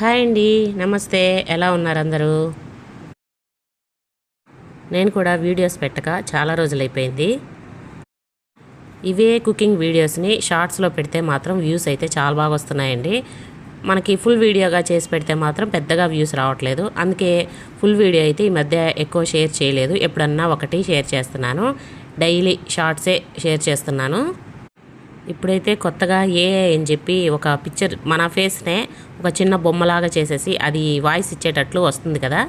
Hi అండి. నమస్తే. ఎలా ఉన్నారు అందరూ? నేను కూడా వీడియోస్ పెట్టక చాలా రోజులైపోయింది. ఇవే కుకింగ్ వీడియోస్ని షార్ట్స్లో పెడితే మాత్రం వ్యూస్ అయితే చాలా బాగా వస్తున్నాయండి. మనకి ఫుల్ వీడియోగా చేసి పెడితే మాత్రం పెద్దగా వ్యూస్ రావట్లేదు. అందుకే ఫుల్ వీడియో అయితే ఈ మధ్య ఎక్కువ షేర్ చేయలేదు. ఎప్పుడన్నా ఒకటి షేర్ చేస్తున్నాను. డైలీ షార్ట్సే షేర్ చేస్తున్నాను. ఇప్పుడైతే కొత్తగా ఏ అని చెప్పి ఒక పిక్చర్ మన ఫేస్నే ఒక చిన్న బొమ్మలాగా చేసేసి అది వాయిస్ ఇచ్చేటట్లు వస్తుంది కదా.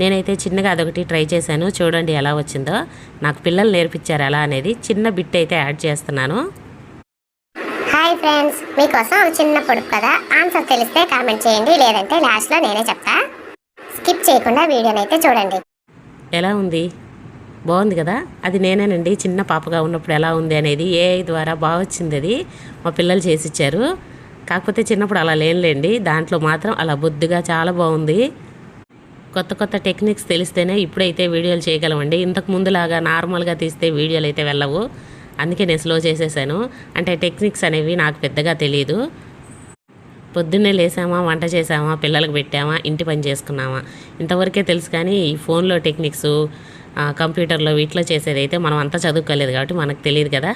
నేనైతే చిన్నగా అదొకటి ట్రై చేశాను. చూడండి ఎలా వచ్చిందో. నాకు పిల్లలు నేర్పించారు ఎలా అనేది. చిన్న బిట్ అయితే యాడ్ చేస్తున్నాను. హాయ్ ఫ్రెండ్స్ మీకోసం ఒక చిన్న పొడుపు కదా ఆన్సర్ తెలిస్తే కామెంట్ చేయండి. లేదంటే లాస్ట్లో నేనే చెప్తా. స్కిప్ చేయకుండా వీడియోని అయితే చూడండి. ఎలా ఉంది? బాగుంది కదా? అది నేనేనండి చిన్న పాపగా ఉన్నప్పుడు ఎలా ఉంది అనేది ఏఐ ద్వారా బాగా వచ్చింది అది. మా పిల్లలు చేసిచ్చారు. కాకపోతే చిన్నప్పుడు అలా లేనులేండి. దాంట్లో మాత్రం అలా బొద్దుగా చాలా బాగుంది. కొత్త కొత్త టెక్నిక్స్ తెలిస్తేనే ఇప్పుడైతే వీడియోలు చేయగలమండి. ఇంతకు ముందులాగా నార్మల్గా తీస్తే వీడియోలు అయితే వెళ్ళవు. అందుకే నేను స్లో చేసేసాను. అంటే టెక్నిక్స్ అనేవి నాకు పెద్దగా తెలియదు పొద్దున్నే లేసామా వంట చేసామా పిల్లలకు పెట్టామా ఇంటి పని చేసుకున్నామా? ఇంతవరకే తెలుసు కానీ ఈ ఫోన్లో టెక్నిక్స్ కంప్యూటర్లో వీటిలో చేసేది అయితే మనం అంతా చదువుకోలేదు కాబట్టి మనకు తెలియదు కదా.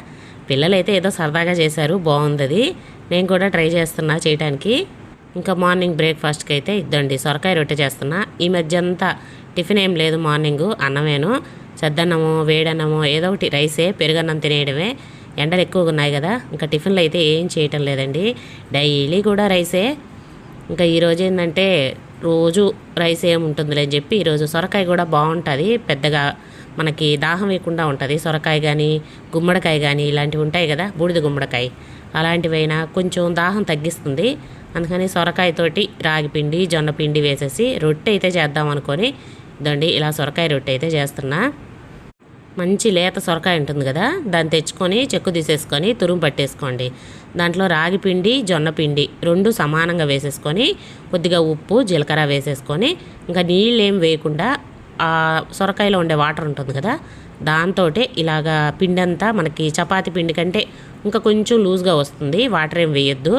పిల్లలు అయితే ఏదో సరదాగా చేశారు బాగుంది అది నేను కూడా ట్రై చేస్తున్నా చేయడానికి ఇంకా మార్నింగ్ బ్రేక్ఫాస్ట్కి అయితే ఇద్దండి సొరకాయ రొట్టె చేస్తున్నా. ఈ మధ్య అంతా టిఫిన్ ఏం లేదు మార్నింగ్ అన్నమేను. చద్దన్నము వేడన్నము ఏదో ఒకటి రైసే పెరుగన్నం తినేయడమే. ఎండలు ఎక్కువగా ఉన్నాయి కదా ఇంకా టిఫిన్లు అయితే ఏం చేయటం లేదండి. డైలీ కూడా రైసే. ఇంకా ఈరోజు ఏంటంటే రోజు రైస్ ఏముంటుందిలే అని చెప్పి ఈరోజు సొరకాయ కూడా బాగుంటుంది పెద్దగా మనకి దాహం వేయకుండా ఉంటుంది. సొరకాయ కానీ గుమ్మడికాయ కానీ ఇలాంటివి ఉంటాయి కదా బూడిద గుమ్మడికాయ. అలాంటివైనా కొంచెం దాహం తగ్గిస్తుంది. అందుకని సొరకాయతోటి రాగి పిండి జొన్న పిండి వేసేసి రొట్టె అయితే చేద్దాం అనుకొని ఇదండి ఇలా సొరకాయ రొట్టె అయితే చేస్తున్నా. మంచి లేత సొరకాయ ఉంటుంది కదా దాన్ని తెచ్చుకొని చెక్కు తీసేసుకొని తురుము పట్టేసుకోండి. దాంట్లో రాగి పిండి జొన్న పిండి రెండు సమానంగా వేసేసుకొని కొద్దిగా ఉప్పు జీలకర్ర వేసేసుకొని ఇంకా నీళ్ళు ఏం వేయకుండా ఆ సొరకాయలో ఉండే వాటర్ ఉంటుంది కదా దాంతో ఇలాగా పిండి అంతా మనకి చపాతి పిండి కంటే ఇంకా కొంచెం లూజ్గా వస్తుంది వాటర్ ఏం వేయొద్దు.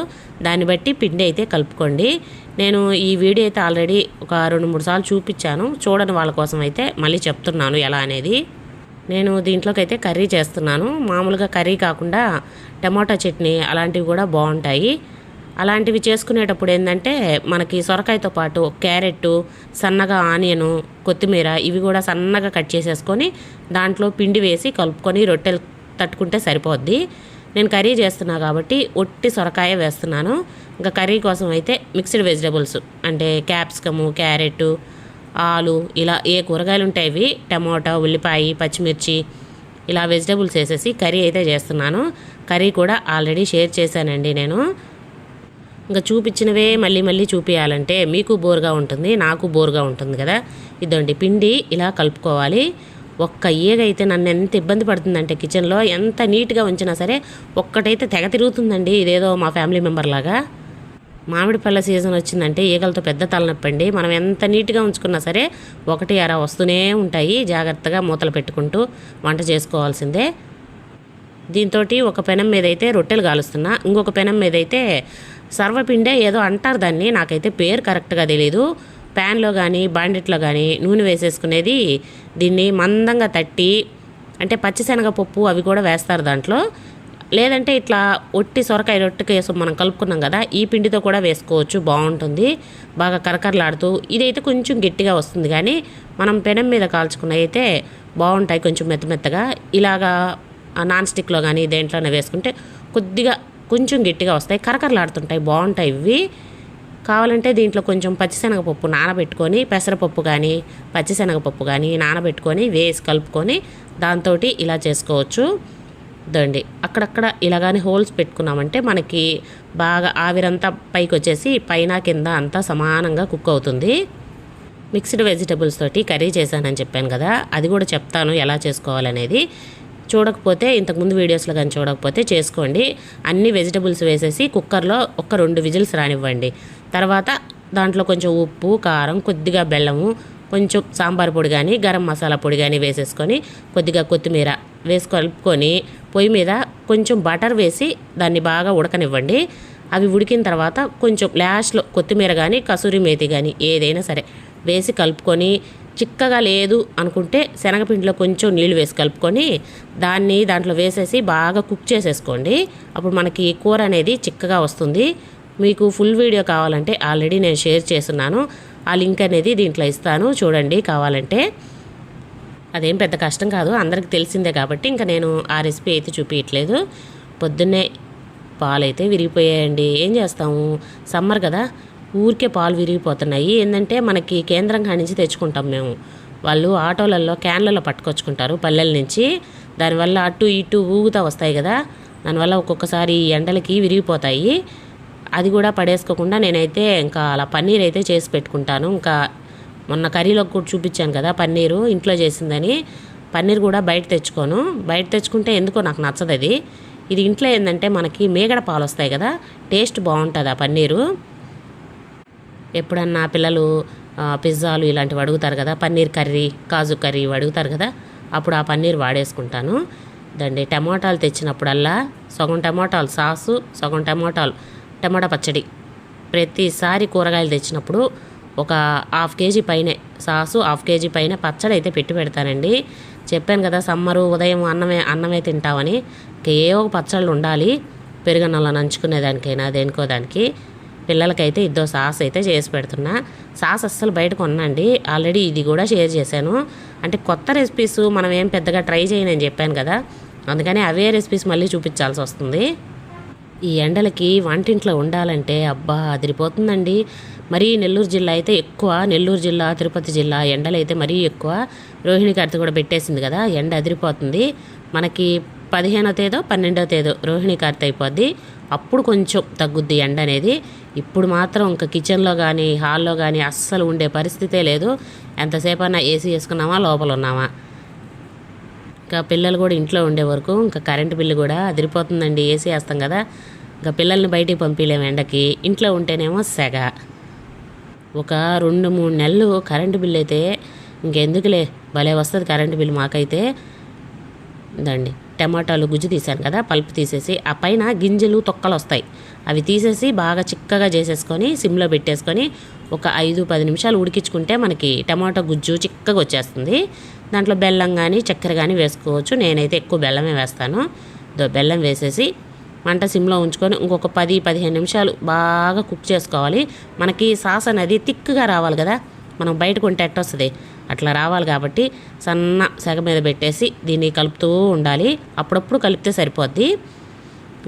దాన్ని బట్టి పిండి అయితే కలుపుకోండి. నేను ఈ వీడియో అయితే ఆల్రెడీ ఒక రెండు మూడు సార్లు చూపించాను. చూడని వాళ్ళ కోసం అయితే మళ్ళీ చెప్తున్నాను ఎలా అనేది. నేను దీంట్లోకి అయితే కర్రీ చేస్తున్నాను. మామూలుగా కర్రీ కాకుండా టమాటా చట్నీ అలాంటివి కూడా బాగుంటాయి. అలాంటివి చేసుకునేటప్పుడు ఏంటంటే మనకి సొరకాయతో పాటు క్యారెట్ సన్నగా ఆనియను కొత్తిమీర ఇవి కూడా సన్నగా కట్ చేసేసుకొని దాంట్లో పిండి వేసి కలుపుకొని రొట్టెలు తట్టుకుంటే సరిపోద్ది. నేను కర్రీ చేస్తున్నా కాబట్టి ఒట్టి సొరకాయ వేస్తున్నాను. ఇంకా కర్రీ కోసం అయితే మిక్స్డ్ వెజిటబుల్స్ అంటే క్యాప్సికము క్యారెట్ ఆలు ఇలా ఏ కూరగాయలు ఉంటాయి ఇవి? టమాటా ఉల్లిపాయ పచ్చిమిర్చి ఇలా వెజిటబుల్స్ వేసేసి కర్రీ అయితే చేస్తున్నాను. కర్రీ కూడా ఆల్రెడీ షేర్ చేశానండి నేను. ఇంకా చూపించినవే మళ్ళీ మళ్ళీ చూపించాలంటే మీకు బోరుగా ఉంటుంది నాకు బోరుగా ఉంటుంది కదా. ఇదండి పిండి ఇలా కలుపుకోవాలి. ఒక్క ఈగ అయితే నన్ను ఎంత ఇబ్బంది పడుతుందంటే కిచెన్లో ఎంత నీట్గా ఉంచినా సరే ఒక్కటైతే తెగ తిరుగుతుందండి ఇదేదో మా ఫ్యామిలీ మెంబర్ లాగా మామిడి పళ్ళ సీజన్ వచ్చిందంటే ఈగలతో పెద్ద తలనొప్పండి. మనం ఎంత నీట్గా ఉంచుకున్నా సరే ఒకటి అర వస్తూనే ఉంటాయి. జాగ్రత్తగా మూతలు పెట్టుకుంటూ వంట చేసుకోవాల్సిందే. దీంతో ఒక పెనం మీద అయితే రొట్టెలు కాలుస్తున్నా ఇంకొక పెనం మీద అయితే సర్వపిండే ఏదో అంటారు దాన్ని. నాకైతే పేరు కరెక్ట్గా తెలియదు ప్యాన్లో కానీ బాండిట్లో కానీ నూనె వేసేసుకునేది దీన్ని మందంగా తట్టి అంటే పచ్చిశనగ పప్పు అవి కూడా వేస్తారు దాంట్లో. లేదంటే ఇట్లా ఒట్టి సొరకాయ రొట్టెకి వేసి మనం కలుపుకున్నాం కదా ఈ పిండితో కూడా వేసుకోవచ్చు బాగుంటుంది. బాగా కరకరలాడుతూ ఇదైతే కొంచెం గట్టిగా వస్తుంది కానీ మనం పెనం మీద కాల్చుకున్న అయితే బాగుంటాయి కొంచెం మెత్త మెత్తగా. ఇలాగా నాన్ స్టిక్లో కానీ దేంట్లోనే వేసుకుంటే కొద్దిగా కొంచెం గట్టిగా వస్తాయి కరకరలాడుతుంటాయి బాగుంటాయి ఇవి కావాలంటే దీంట్లో కొంచెం పచ్చిశనగపప్పు నానబెట్టుకొని పెసరపప్పు కానీ పచ్చిశనగపప్పు కానీ నానబెట్టుకొని వేసి కలుపుకొని దాంతో ఇలా చేసుకోవచ్చు. దండి. అక్కడక్కడ ఇలాగానే హోల్స్ పెట్టుకున్నామంటే మనకి బాగా ఆవిరంతా పైకి వచ్చేసి పైన కింద అంతా సమానంగా కుక్ అవుతుంది. మిక్స్డ్ వెజిటబుల్స్ తోటి కర్రీ చేశానని చెప్పాను కదా అది కూడా చెప్తాను ఎలా చేసుకోవాలనేది. చూడకపోతే ఇంతకుముందు వీడియోస్లో కానీ చూడకపోతే చేసుకోండి. అన్ని వెజిటబుల్స్ వేసేసి కుక్కర్లో ఒక రెండు విజిల్స్ రానివ్వండి. తర్వాత దాంట్లో కొంచెం ఉప్పు కారం కొద్దిగా బెల్లము కొంచెం సాంబార్ పొడి కానీ గరం మసాలా పొడి కానీ వేసేసుకొని కొద్దిగా కొత్తిమీర వేసి కలుపుకొని పొయ్యి మీద కొంచెం బటర్ వేసి దాన్ని బాగా ఉడకనివ్వండి. అవి ఉడికిన తర్వాత కొంచెం లాస్ట్లో కొత్తిమీర కానీ కసూరి మేతి కానీ ఏదైనా సరే వేసి కలుపుకొని చిక్కగా లేదు అనుకుంటే శనగపిండిలో కొంచెం నీళ్ళు వేసి కలుపుకొని దాన్ని దాంట్లో వేసేసి బాగా కుక్ చేసేసుకోండి. అప్పుడు మనకి కూర అనేది చిక్కగా వస్తుంది. మీకు ఫుల్ వీడియో కావాలంటే ఆల్రెడీ నేను షేర్ చేస్తున్నాను. ఆ లింక్ అనేది దీంట్లో ఇస్తాను. చూడండి కావాలంటే. అదేం పెద్ద కష్టం కాదు అందరికి తెలిసిందే కాబట్టి ఇంకా నేను ఆ రెసిపీ అయితే చూపించట్లేదు పొద్దున్నే పాలు అయితే విరిగిపోయాయండి. ఏం చేస్తాము? సమ్మర్ కదా ఊరికే పాలు విరిగిపోతున్నాయి. ఏంటంటే మనకి కేంద్రం నుంచి తెచ్చుకుంటాం మేము. వాళ్ళు ఆటోలలో క్యాన్లలో పట్టుకొచ్చుకుంటారు పల్లెల నుంచి. దానివల్ల అటు ఇటు ఊగుతా వస్తాయి కదా దానివల్ల ఒక్కొక్కసారి ఎండలకి విరిగిపోతాయి. అది కూడా పడేసుకోకుండా నేనైతే ఇంకా అలా పన్నీర్ అయితే చేసి పెట్టుకుంటాను. ఇంకా మొన్న కర్రీలో కూడా చూపించాను కదా పన్నీరు ఇంట్లో చేసిందని. పన్నీర్ కూడా బయట తెచ్చుకోను. బయట తెచ్చుకుంటే ఎందుకో నాకు నచ్చదు అది. ఇది ఇంట్లో ఏంటంటే మనకి మేగడ పాలు వస్తాయి కదా టేస్ట్ బాగుంటుంది ఆ పన్నీరు. ఎప్పుడన్నా పిల్లలు పిజ్జాలు ఇలాంటివి అడుగుతారు కదా పన్నీర్ కర్రీ కాజు కర్రీ అడుగుతారు కదా అప్పుడు ఆ పన్నీర్ వాడేసుకుంటాను. దండి టమాటాలు తెచ్చినప్పుడల్లా సగం టమాటాలు సాసు సగం టమాటాలు టమాటా పచ్చడి. ప్రతిసారి కూరగాయలు తెచ్చినప్పుడు ఒక హాఫ్ కేజీ పైనే సాసు హాఫ్ కేజీ పైన పచ్చడి అయితే పెట్టి పెడతానండి. చెప్పాను కదా సమ్మరు ఉదయం అన్నమే అన్నమే తింటామని. ఏవో పచ్చళ్ళు ఉండాలి పెరుగన్నంలో నంచుకునే దానికైనా దేనికో దానికి. పిల్లలకైతే ఇద్దో సాస్ అయితే చేసి పెడుతున్నా. సాస్ అస్సలు బయట కొనండి ఆల్రెడీ ఇది కూడా షేర్ చేశాను. అంటే కొత్త రెసిపీస్ మనం ఏం పెద్దగా ట్రై చేయనని చెప్పాను కదా. అందుకని అవే రెసిపీస్ మళ్ళీ చూపించాల్సి వస్తుంది. ఈ ఎండలకి వంటింట్లో ఉండాలంటే అబ్బా అదిరిపోతుందండి. మరీ నెల్లూరు జిల్లా అయితే ఎక్కువ నెల్లూరు జిల్లా తిరుపతి జిల్లా ఎండలు అయితే మరీ ఎక్కువ. రోహిణి కార్తె కూడా పెట్టేసింది కదా ఎండ అదిరిపోతుంది. మనకి పదిహేనో తేదో పన్నెండో తేదో రోహిణి కార్తె అయిపోద్ది. అప్పుడు కొంచెం తగ్గుద్ది ఎండ అనేది. ఇప్పుడు మాత్రం ఇంకా కిచెన్లో కానీ హాల్లో కానీ అస్సలు ఉండే పరిస్థితే లేదు. ఎంతసేపన్నా ఏసీ వేసుకున్నామా లోపల ఉన్నామా ఇంకా పిల్లలు కూడా ఇంట్లో ఉండే వరకు ఇంకా కరెంటు బిల్లు కూడా అదిరిపోతుందండి ఏసీ వేస్తాం కదా. ఇంకా పిల్లల్ని బయటికి పంపించలేము ఎండకి. ఇంట్లో ఉంటేనేమో సెగ. ఒక రెండు మూడు నెలలు కరెంటు బిల్లు అయితే ఇంకెందుకులే భలే వస్తుంది కరెంటు బిల్లు మాకైతే. దండి టమాటాలు గుజ్జు తీసాను కదా పల్పు తీసేసి ఆ పైన గింజలు తొక్కలు వస్తాయి. అవి తీసేసి బాగా చిక్కగా చేసేసుకొని సిమ్లో పెట్టేసుకొని ఒక ఐదు పది నిమిషాలు ఉడికించుకుంటే మనకి టమాటా గుజ్జు చిక్కగా వచ్చేస్తుంది. దాంట్లో బెల్లం కానీ చక్కెర కానీ వేసుకోవచ్చు. నేనైతే ఎక్కువ బెల్లమే వేస్తాను. దో బెల్లం వేసేసి మంట సిమ్లో ఉంచుకొని ఇంకొక పది పదిహేను నిమిషాలు బాగా కుక్ చేసుకోవాలి. మనకి సాస్ అనేది థిక్గా రావాలి కదా. మనం బయట కొంటే వస్తుంది? అట్లా రావాలి కాబట్టి సన్న సెగ మీద పెట్టేసి దీన్ని కలుపుతూ ఉండాలి. అప్పుడప్పుడు కలిపితే సరిపోద్ది.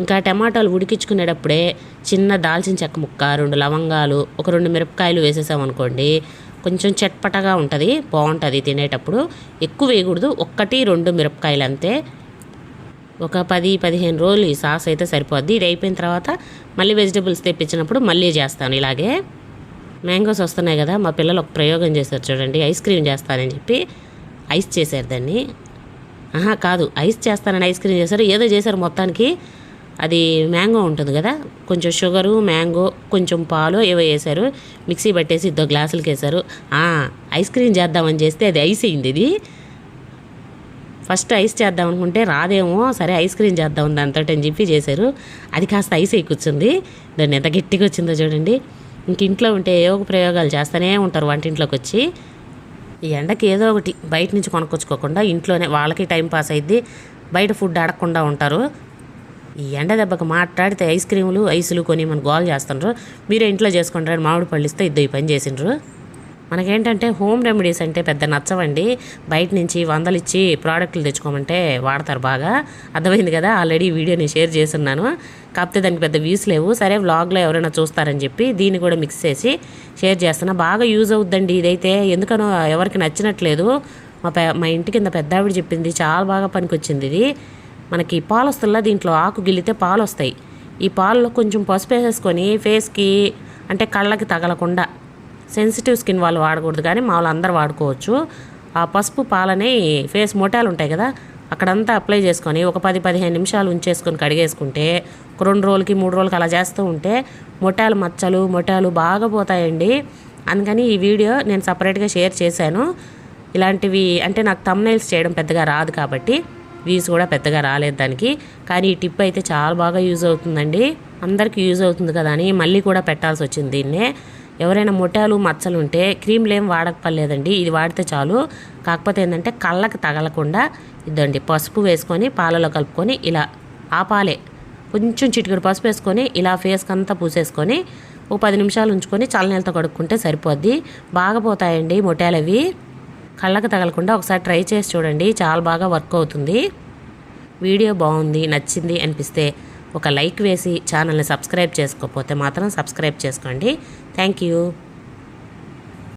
ఇంకా టమాటాలు ఉడికించుకునేటప్పుడే చిన్న దాల్చిన చెక్క ముక్క రెండు లవంగాలు ఒక రెండు మిరపకాయలు వేసేసామనుకోండి కొంచెం చట్పటగా ఉంటుంది బాగుంటుంది తినేటప్పుడు. ఎక్కువ వేయకూడదు ఒక్కటి రెండు మిరపకాయలు అంతే. ఒక పది పదిహేను రోజులు ఈ సాస్ అయితే సరిపోద్ది. ఇది అయిపోయిన తర్వాత మళ్ళీ వెజిటబుల్స్ తెప్పించినప్పుడు మళ్ళీ చేస్తాను ఇలాగే. మ్యాంగోస్ వస్తున్నాయి కదా మా పిల్లలు ఒక ప్రయోగం చేశారు చూడండి. ఐస్ క్రీమ్ చేస్తానని చెప్పి ఐస్ చేశారు దాన్ని. ఆహా కాదు ఐస్ చేస్తానని ఐస్ క్రీమ్ చేశారు. ఏదో చేశారు మొత్తానికి. అది మ్యాంగో ఉంటుంది కదా. కొంచెం షుగరు మ్యాంగో కొంచెం పాలు ఏవో వేశారు. మిక్సీ పట్టేసి ఇద్దరు గ్లాసులకి వేశారు ఐస్ క్రీమ్ చేద్దామని చేస్తే అది ఐస్ అయింది ఇది. ఫస్ట్ ఐస్ చేద్దాం అనుకుంటే రాదేమో సరే ఐస్ క్రీమ్ చేద్దాం దాంతో అని చెప్పి చేశారు. అది కాస్త ఐస్ అయి కూర్చుంది. దాన్ని ఎంత గట్టిగా వచ్చిందో చూడండి. ఇంక ఇంట్లో ఉంటే ఏ ఒక ప్రయోగాలు చేస్తూనే ఉంటారు వంటింట్లోకి వచ్చి ఈ ఎండకి ఏదో ఒకటి బయట నుంచి కొనుక్కొచ్చుకోకుండా ఇంట్లోనే వాళ్ళకి టైం పాస్ అయింది బయట ఫుడ్ అడగకుండా ఉంటారు. ఈ ఎండ దెబ్బకి మాట్లాడితే ఐస్ క్రీములు ఐసులు కొని మన గోల్ చేస్తుండ్రు? మీరే ఇంట్లో చేసుకుంటారు మామిడి పళ్ళు ఇస్తే ఇద్దరు ఈ పని చేసిండ్రు. మనకేంటంటే హోమ్ రెమెడీస్ అంటే పెద్ద నచ్చవండి. బయట నుంచి వందలు ఇచ్చి ప్రోడక్ట్లు తెచ్చుకోమంటే వాడతారు బాగా. అర్థమైంది కదా? ఆల్రెడీ వీడియోని షేర్ చేస్తున్నాను. కాకపోతే దానికి పెద్ద వ్యూస్ లేవు. సరే వ్లాగ్లో ఎవరైనా చూస్తారని చెప్పి దీన్ని కూడా మిక్స్ చేసి షేర్ చేస్తున్నా. బాగా యూజ్ అవుద్దండి ఇదైతే. ఎందుకనో ఎవరికి నచ్చినట్లేదు. మా పె మా ఇంటి కింద పెద్ద ఆవిడ చెప్పింది. చాలా బాగా పనికొచ్చింది ఇది. మనకి పాలు వస్తుందా దీంట్లో ఆకు గిల్లితే పాలు వస్తాయి ఈ పాలలో కొంచెం పసుపు వేసేసుకొని ఫేస్కి అంటే కళ్ళకి తగలకుండా సెన్సిటివ్ స్కిన్ వాళ్ళు వాడకూడదు కానీ మా వాళ్ళు అందరు వాడుకోవచ్చు. ఆ పసుపు పాలని ఫేస్ మొటాలు ఉంటాయి కదా అక్కడంతా అప్లై చేసుకొని ఒక పది పదిహేను నిమిషాలు ఉంచేసుకొని కడిగేసుకుంటే ఒక రెండు రోజులకి మూడు రోజులకి అలా చేస్తూ ఉంటే మొటాలు మచ్చలు మొటాలు బాగా పోతాయండి. అందుకని ఈ వీడియో నేను సపరేట్గా షేర్ చేశాను. ఇలాంటివి అంటే నాకు తమ్నైల్స్ చేయడం పెద్దగా రాదు కాబట్టి వ్యూస్ కూడా పెద్దగా రాలేదు దానికి. కానీ ఈ టిప్ అయితే చాలా బాగా యూజ్ అవుతుందండి. అందరికీ యూజ్ అవుతుంది కదా అని మళ్ళీ కూడా పెట్టాల్సి వచ్చింది దీన్నే. ఎవరైనా మొటాలు మచ్చలు ఉంటే క్రీమ్లు ఏం వాడకపోలేదండి ఇది వాడితే చాలు. కాకపోతే ఏంటంటే కళ్ళకి తగలకుండా ఇదండి పసుపు వేసుకొని పాలలో కలుపుకొని ఇలా ఆ పాలే. కొంచెం చిటికెడు పసుపు వేసుకొని ఇలా ఫేస్కి అంతా పూసేసుకొని ఒక పది నిమిషాలు ఉంచుకొని చల్లనీళ్ళతో కడుక్కుంటే సరిపోద్ది. బాగా పోతాయండి మొటాలు అవి కళ్ళకు తగలకుండా ఒకసారి ట్రై చేసి చూడండి. చాలా బాగా వర్క్ అవుతుంది. వీడియో బాగుంది నచ్చింది అనిపిస్తే ఒక లైక్ వేసి ఛానల్ని సబ్స్క్రైబ్ చేసుకోకపోతే మాత్రం సబ్స్క్రైబ్ చేసుకోండి. Thank you.